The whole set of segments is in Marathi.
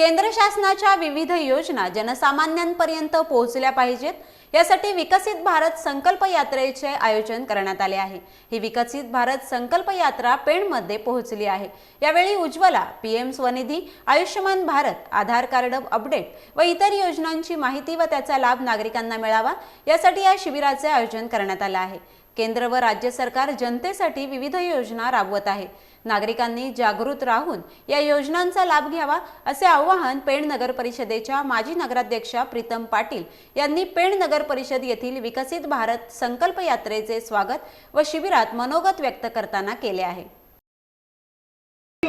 केंद्र शासनाच्या विविध योजना जनसामान्यांपर्यंत पोहोचल्या पाहिजेत. यासाठी विकसित भारत संकल्प यात्रेचे आयोजन करण्यात आले आहे. ही विकसित भारत संकल्प यात्रा पेणमध्ये पोहोचली आहे. यावेळी Ujjwala PM Swanidhi Ayushman Bharat Aadhaar card update व इतर योजनांची माहिती व त्याचा लाभ नागरिकांना मिळावा यासाठी या शिबिराचे आयोजन करण्यात आलं आहे. केंद्र व राज्य सरकार जनतेसाठी विविध योजना राबवत आहे. नागरिकांनी जागृत राहून या योजनांचा लाभ घ्यावा असे आवाहन पेण नगर परिषदेच्या माजी नगराध्यक्षा प्रीतम पाटील यांनी पेण नगर परिषद येथील विकसित भारत संकल्प यात्रेचे स्वागत व शिबिरात मनोगत व्यक्त करताना केले आहे.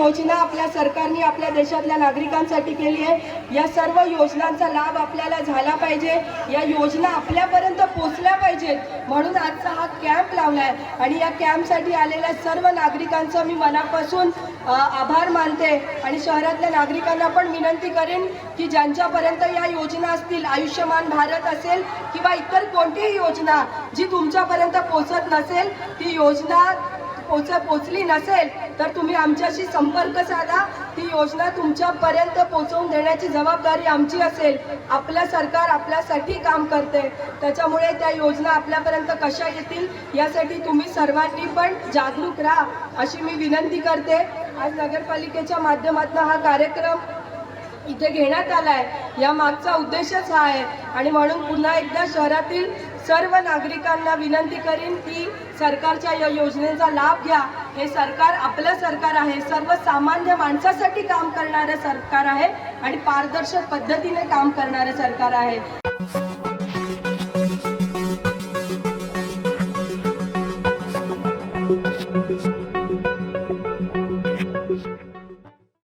योजना आपल्या सरकारने आपल्या देशातल्या नागरिकांसाठी केली आहे. या सर्व योजनांचा लाभ आपल्याला झाला पाहिजे. या योजना आपल्यापर्यंत पोचल्या पाहिजेत. म्हणून आजचा हा कॅम्प लावला आहे आणि या कॅम्पसाठी आलेल्या सर्व नागरिकांचं मी मनापासून आभार मानते. आणि शहरातल्या नागरिकांना पण विनंती करेन की ज्यांच्यापर्यंत या योजना असतील आयुष्यमान भारत असेल किंवा इतर कोणतीही योजना जी तुमच्यापर्यंत पोचत नसेल ती योजना पोच पोचली नसेल तर तुम्ही आमच्याशी संपर्क साधा. ती योजना तुमच्यापर्यंत पोचवून देण्याची जबाबदारी आमची असेल. आपलं सरकार आपल्यासाठी काम करते त्याच्यामुळे त्या योजना आपल्यापर्यंत कशा येतील यासाठी तुम्ही सर्वांनी पण जागरूक राहा अशी मी विनंती करते. आज नगरपालिकेच्या माध्यमातून हा कार्यक्रम इथे घेण्यात आला आहे या मागचा उद्देशच हा आहे. आणि म्हणून पुन्हा एकदा शहरातील सर्व नागरिकांना विनंती करीन की सरकारच्या या योजनेचा लाभ घ्या. हे सरकार आपलं सरकार आहे. सर्वसामान्य माणसासाठी काम करणारं सरकार आहे आणि पारदर्शक पद्धतीने काम करणारं सरकार आहे.